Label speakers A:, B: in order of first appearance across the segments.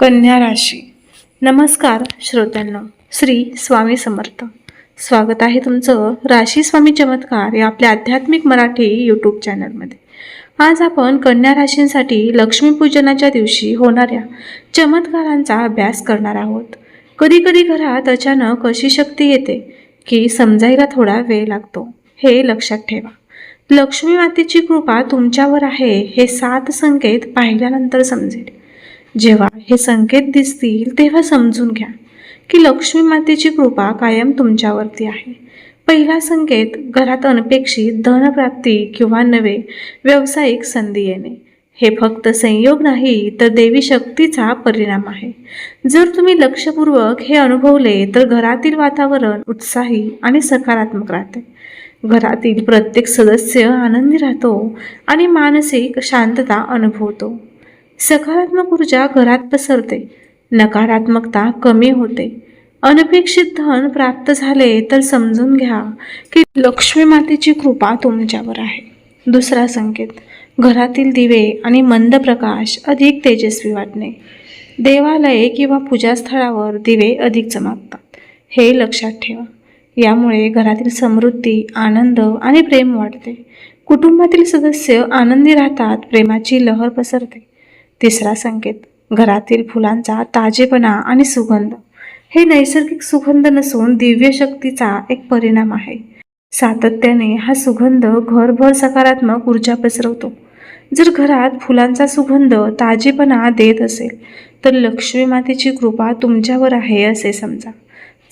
A: कन्या राशी. नमस्कार श्रोत्यांना श्री स्वामी समर्थ. स्वागत आहे तुमचं राशी स्वामी चमत्कार या आपल्या आध्यात्मिक मराठी यूट्यूब चॅनलमध्ये आज आपण कन्या राशींसाठी लक्ष्मीपूजनाच्या दिवशी होणाऱ्या चमत्कारांचा अभ्यास करणार आहोत. कधी कधी घरात अचानक अशी शक्ती येते की समजायला थोडा वेळ लागतो. हे लक्षात ठेवा. लक्ष्मी मातेची कृपा तुमच्यावर आहे हे सात संकेत पाहिल्यानंतर समजेल. जेव्हा हे संकेत दिसतील तेव्हा समजून घ्या की लक्ष्मी मातेची कृपा कायम तुमच्यावरती आहे. पहिला संकेत घरात अनपेक्षित धनप्राप्ती किंवा नवे व्यावसायिक संधी येणे. हे फक्त संयोग नाही तर देवी शक्तीचा परिणाम आहे. जर तुम्ही लक्षपूर्वक हे अनुभवले तर घरातील वातावरण उत्साही आणि सकारात्मक राहते. घरातील प्रत्येक सदस्य आनंदी राहतो आणि मानसिक शांतता अनुभवतो. सकारात्मक ऊर्जा घरात पसरते. नकारात्मकता कमी होते. अनपेक्षित धन प्राप्त झाले तर समजून घ्या की लक्ष्मी मातेची कृपा तुमच्यावर आहे. दुसरा संकेत घरातील दिवे आणि मंद प्रकाश अधिक तेजस्वी वाटणे. देवालये किंवा पूजास्थळावर दिवे अधिक चमकतात. हे लक्षात ठेवा. यामुळे घरातील समृद्धी आनंद आणि प्रेम वाढते. कुटुंबातील सदस्य आनंदी राहतात प्रेमाची लहर पसरते. तिसरा संकेत घरातील फुलांचा ताजेपणा आणि सुगंध. हे नैसर्गिक सुगंध नसून दिव्य शक्तीचा एक परिणाम आहे. सातत्याने हा सुगंध घरभर सकारात्मक ऊर्जा पसरवतो. जर घरात फुलांचा सुगंध ताजेपणा देत असेल तर लक्ष्मी मातेची कृपा तुमच्यावर आहे असे समजा.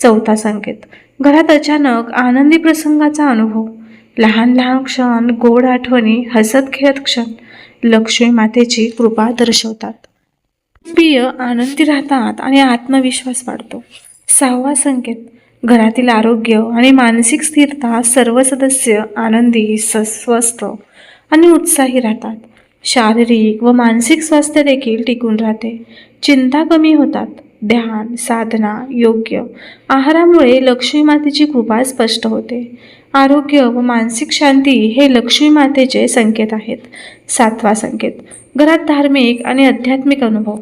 A: चौथा संकेत घरात अचानक आनंदी प्रसंगाचा अनुभव. लहान लहान क्षण गोड आठवणी हसत खेळत क्षण लक्ष्मी मातेची कृपा दर्शवतात. प्रिय आनंदी राहतात आणि आत्मविश्वास वाढतो. सहावा संकेत घरातील आरोग्य आणि मानसिक स्थिरता सर्व सदस्य आनंदी स- स्वस्थ आणि उत्साही राहतात. शारीरिक व मानसिक स्वास्थ्य देखील टिकून राहते. चिंता कमी होतात. ध्यान साधना योग्य आहारामुळे लक्ष्मी मातेची कृपा स्पष्ट होते. आरोग्य व मानसिक शांती हे लक्ष्मी मातेचे संकेत आहेत. सातवा संकेत घरात धार्मिक आणि आध्यात्मिक अनुभव.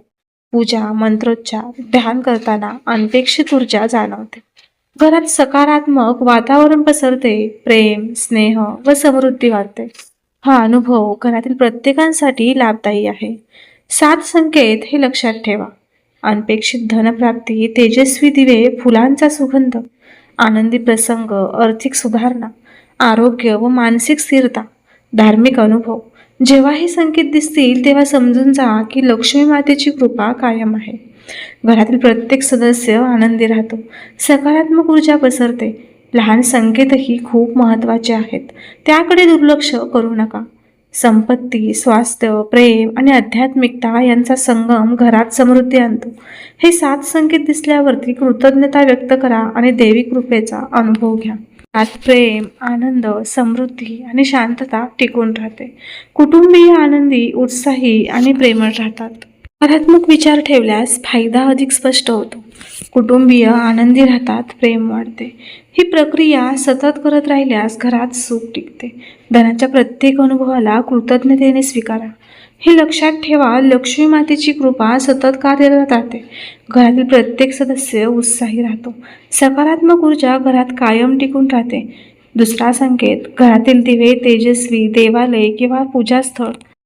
A: पूजा मंत्रोच्चार ध्यान करताना अनपेक्षित ऊर्जा जाणवते. घरात सकारात्मक वातावरण पसरते प्रेम स्नेह व समृद्धी वाढते. हा अनुभव घरातील प्रत्येकांसाठी लाभदायी आहे. सात संकेत हे लक्षात ठेवा. अनपेक्षित धनप्राप्ती तेजस्वी दिवे फुलांचा सुगंध आनंदी प्रसंग आर्थिक सुधारणा आरोग्य व मानसिक स्थिरता धार्मिक अनुभव. जेव्हा हे संकेत दिसतील तेव्हा समजून जा की लक्ष्मी मातेची कृपा कायम आहे. घरातील प्रत्येक सदस्य आनंदी राहतो. सकारात्मक ऊर्जा पसरते. लहान संकेतही खूप महत्त्वाचे आहेत. त्याकडे दुर्लक्ष करू नका. संपत्ती स्वास्थ्य प्रेम आणि आध्यात्मिकता यांचा संगम घरात समृद्धी आणतो. हे सात संकेत दिसल्यावरती कृतज्ञता व्यक्त करा आणि देवी कृपेचा अनुभव घ्या. आत प्रेम आनंद समृद्धी आणि शांतता टिकून राहते. कुटुंबीय आनंदी उत्साही आणि प्रेमळ राहतात. सकारात्मक विचार ठेवल्यास फायदा अधिक स्पष्ट होतो. कुटुंबीय आनंदी राहतात प्रेम वाढते. ही प्रक्रिया सतत करत राहिल्यास घरात सुख टिकते. धनाच्या प्रत्येक अनुभवाला कृतज्ञतेने स्वीकारा. हे लक्षात ठेवा लक्ष्मी मातेची कृपा सतत कार्यरत राहते. घरातील प्रत्येक सदस्य उत्साही राहतो. सकारात्मक ऊर्जा घरात कायम टिकून राहते. दुसरा संकेत घरातील दिवे तेजस्वी देवालय किंवा पूजास्थळ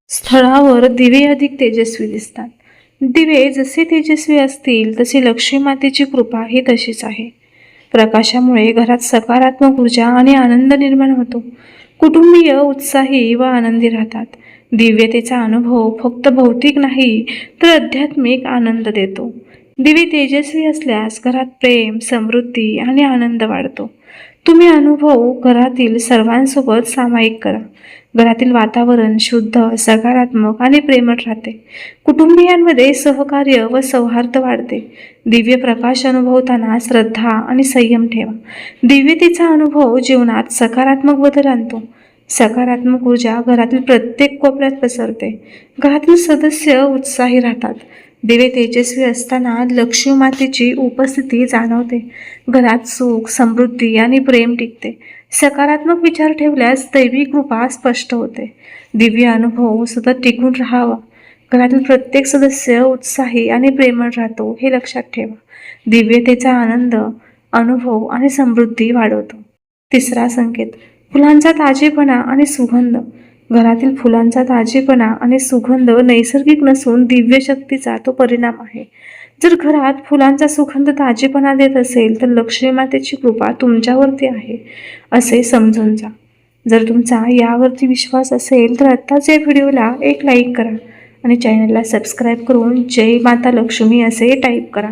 A: स्थळावर दिवे अधिक तेजस्वी दिसतात. दिवे जसे तेजस्वी असतील तशी लक्ष्मी मातेची कृपा ही तशीच आहे. प्रकाशामुळे घरात सकारात्मक ऊर्जा आणि आनंद निर्माण होतो. कुटुंबीय उत्साही व आनंदी राहतात. दिव्यतेचा अनुभव फक्त भौतिक नाही तर आध्यात्मिक आनंद देतो. दिवे तेजस्वी असल्यास घरात प्रेम समृद्धी आणि आनंद वाढतो. तुम्ही अनुभव घरातील सर्वांसोबत सामायिक करा. घरातील वातावरण शुद्ध सकारात्मक आणि प्रेमळ राहते. कुटुंबियांमध्ये सहकार्य व सौहार्द वाढते. दिव्य प्रकाश अनुभवताना श्रद्धा आणि संयम ठेवा. दिव्यतेचा अनुभव जीवनात सकारात्मक बदल आणतो. सकारात्मक ऊर्जा घरातील प्रत्येक कोपऱ्यात पसरते. घरातील सदस्य उत्साही राहतात. दिवे तेजस्वी असताना लक्ष्मी मातेची उपस्थिती जाणवते. घरात सुख समृद्धी आणि प्रेम टिकते. सकारात्मक विचार ठेवल्यास दैवी कृपा स्पष्ट होते. दिव्य अनुभव सतत टिकून राहावा. घरातील प्रत्येक सदस्य उत्साही आणि प्रेमळ राहतो हे लक्षात ठेवा. दिव्यतेचा आनंद अनुभव आणि समृद्धी वाढवतो. तिसरा संकेत फुलांचा ताजेपणा आणि सुगंध. घरातील फुलांचा ताजेपणा आणि सुगंध नैसर्गिक नसून दिव्य शक्तीचा तो परिणाम आहे. जर घरात फुलांचा सुगंध ताजेपणा देत असेल तर लक्ष्मी मातेची कृपा तुमच्यावरती आहे असे समजून जा. जर तुमचा यावरती विश्वास असेल तर आत्ताच या व्हिडिओला एक लाईक करा आणि चॅनलला सबस्क्राईब करून जय माता लक्ष्मी असे टाईप करा.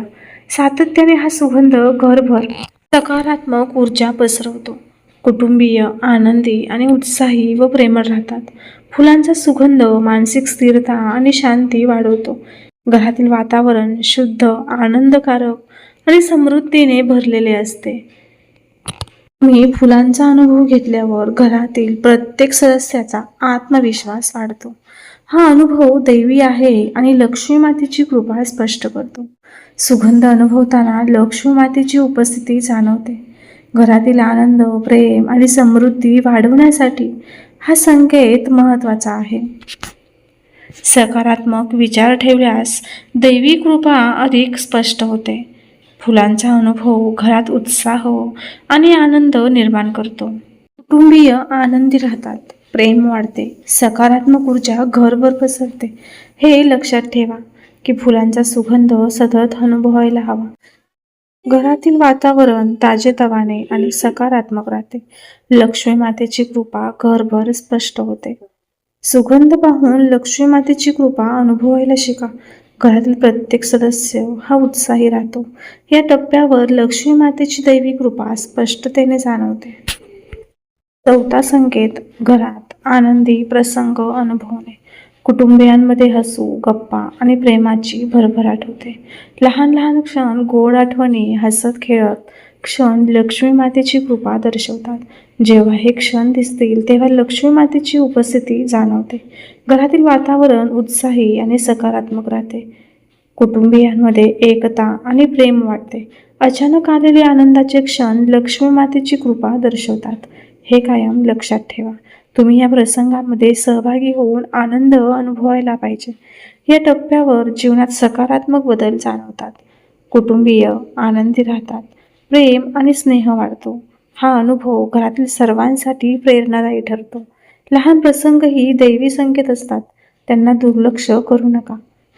A: सातत्याने हा सुगंध घरभर सकारात्मक ऊर्जा पसरवतो. कुटुंबीय आनंदी आणि उत्साही व प्रेमळ राहतात. फुलांचा सुगंध मानसिक स्थिरता आणि शांती वाढवतो. घरातील वातावरण शुद्ध आनंदकारक आणि समृद्धीने भरलेले असते. मी फुलांचा अनुभव घेतल्यावर घरातील प्रत्येक सदस्याचा आत्मविश्वास वाढतो. हा अनुभव दैवी आहे आणि लक्ष्मी मातेची कृपा स्पष्ट करतो. सुगंध अनुभवताना लक्ष्मी मातेची उपस्थिती जाणवते. घरातील आनंद प्रेम आणि समृद्धी वाढवण्यासाठी हा संकेत महत्त्वाचा आहे. सकारात्मक विचार ठेवल्यास दैवी कृपा अधिक स्पष्ट होते. फुलांचा अनुभव घरात उत्साह आणि आनंद निर्माण करतो. कुटुंबीय आनंदी राहतात. प्रेम वाढते. सकारात्मक ऊर्जा घरभर पसरते. हे लक्षात ठेवा की फुलांचा सुगंध सतत अनुभवायला हवा. घरातील वातावरण ताजेतवाने आणि सकारात्मक राहते. लक्ष्मी मातेची कृपा घरभर स्पष्ट होते. सुगंध पाहून लक्ष्मी मातेची कृपा अनुभवायला शिका. घरातील प्रत्येक सदस्य हा उत्साही राहतो. या टप्प्यावर लक्ष्मी मातेची दैवी कृपा स्पष्टतेने जाणवते. चौथा संकेत घरात आनंदी प्रसंग अनुभवणे. कुटुंबियांमध्ये हसू गप्पा आणि प्रेमाची भरभराट होते. लहान लहान क्षण गोड आठवणी हसत खेळत क्षण लक्ष्मी मातेची कृपा दर्शवतात. जेव्हा हे क्षण दिसतील तेव्हा लक्ष्मी मातेची उपस्थिती जाणवते. घरातील वातावरण उत्साही आणि सकारात्मक राहते. कुटुंबियांमध्ये एकता आणि प्रेम वाटते अचानक आलेले आनंदाचे क्षण लक्ष्मी मातेची कृपा दर्शवतात. हे कायम लक्षात ठेवा. तुम्ही या प्रसंगामध्ये सहभागी होऊन आनंद अनुभवायला पाहिजे. या टप्प्यावर जीवनात सकारात्मक बदल जाणवतात. कुटुंबीय आनंदी राहतात. प्रेम आणि स्नेह वाढतो. हा अनुभव घरातील सर्वांसाठी प्रेरणादायी ठरतो. लहान प्रसंगही दैवी संकेत असतात. त्यांना दुर्लक्ष करू नका.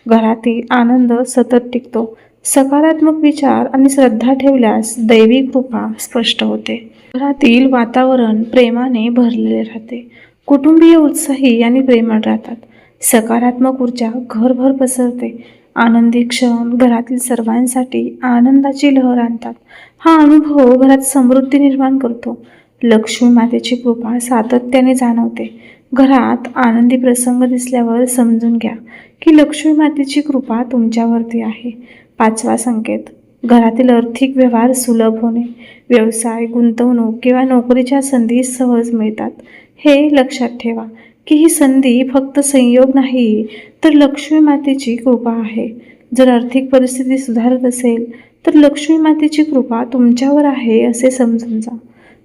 A: घरातील आनंद सतत टिकतो. सकारात्मक विचार आणि श्रद्धा ठेवल्यास दैवी कृपा स्पष्ट होते. घरातील वातावरण प्रेमाने भरलेले राहते. कुटुंबीय उत्साही आणि प्रेमळ राहतात. सकारात्मक ऊर्जा घरभर पसरते. आनंदी क्षण घरातील सर्वांसाठी आनंदाची लहर आणतात. हा अनुभव घरात समृद्धी निर्माण करतो. लक्ष्मी मातेची कृपा सातत्याने जाणवते. घरात आनंदी प्रसंग दिसल्यावर समजून घ्या की लक्ष्मी मातेची कृपा तुमच्यावरती आहे. पाचवा संकेत घरातील आर्थिक व्यवहार सुलभ होणे. व्यवसाय गुंतवणूक किंवा नोकरीच्या संधी सहज मिळतात. हे लक्षात ठेवा. की ही संधी फक्त संयोग नाही तर लक्ष्मी मातेची कृपा आहे. जर आर्थिक परिस्थिती सुधारत असेल तर लक्ष्मी मातेची कृपा तुमच्यावर आहे असे समजून जा.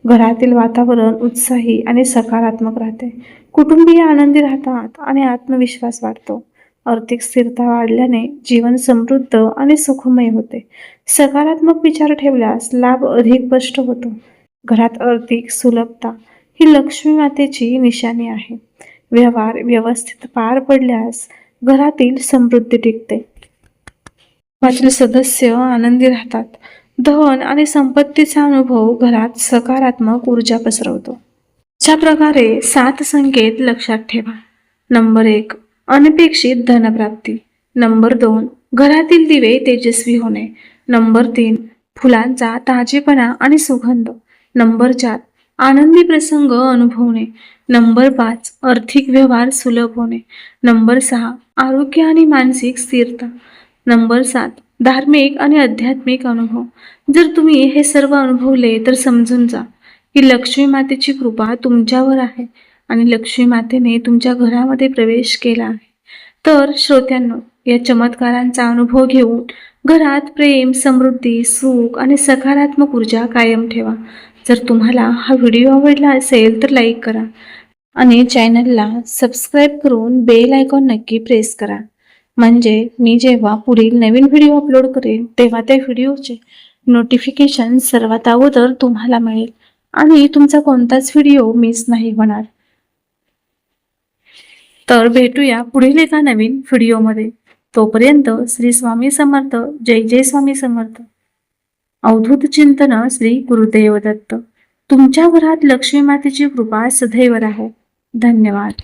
A: घरातील वातावरण उत्साही आणि सकारात्मक राहते. कुटुंबीय आनंदी राहतात आणि आत्मविश्वास वाढतो. आर्थिक स्थिरता वाढल्याने जीवन समृद्ध आणि सुखमय होते. सकारात्मक विचार ठेवल्यास लाभ अधिक स्पष्ट होतो. घरात आर्थिक सुलभता ही लक्ष्मी मातेची निशाणी आहे. व्यवहार व्यवस्थित पार पडल्यास घरातील समृद्धी टिकते. माझे सदस्य आनंदी राहतात. धन आणि संपत्तीचा अनुभव घरात सकारात्मक ऊर्जा पसरवतो. अशा प्रकारे सात संकेत लक्षात ठेवा. नंबर एक अनपेक्षित धनप्राप्ती. नंबर दोन घरातील दिवे तेजस्वी होणे. नंबर तीन फुलांचा ताजेपणा आणि सुगंध. नंबर चार आनंदी प्रसंग अनुभवणे. नंबर पाच आर्थिक व्यवहार सुलभ होणे. नंबर सहा आरोग्य आणि मानसिक स्थिरता. नंबर सात धार्मिक आणि आध्यात्मिक अनुभव. जर तुम्ही हे सर्व अनुभवले तर समजून जा की लक्ष्मी मातेची कृपा तुमच्यावर आहे आणि लक्ष्मी मातेने तुमच्या घरामध्ये प्रवेश केला आहे. तर श्रोत्यांनो या चमत्कारांचा अनुभव घेऊन घरात प्रेम समृद्धी सुख आणि सकारात्मक ऊर्जा कायम ठेवा. जर तुम्हाला हा व्हिडिओ आवडला असेल तर लाईक करा आणि चॅनलला सबस्क्राईब करून बेल आयकॉन नक्की प्रेस करा. म्हणजे मी जेव्हा पुढील नवीन व्हिडिओ अपलोड करेन तेव्हा त्या व्हिडिओचे नोटिफिकेशन सर्वात अगोदर तुम्हाला मिळेल आणि तुमचा कोणताच व्हिडिओ मिस नाही होणार. तर भेटूया पुढील एका नवीन व्हिडिओमध्ये. तोपर्यंत श्री स्वामी समर्थ जय जय स्वामी समर्थ. अवधूत चिंतन श्री गुरुदेव दत्त तुमच्या घरात लक्ष्मी मातेची कृपा सदैव राहो. धन्यवाद.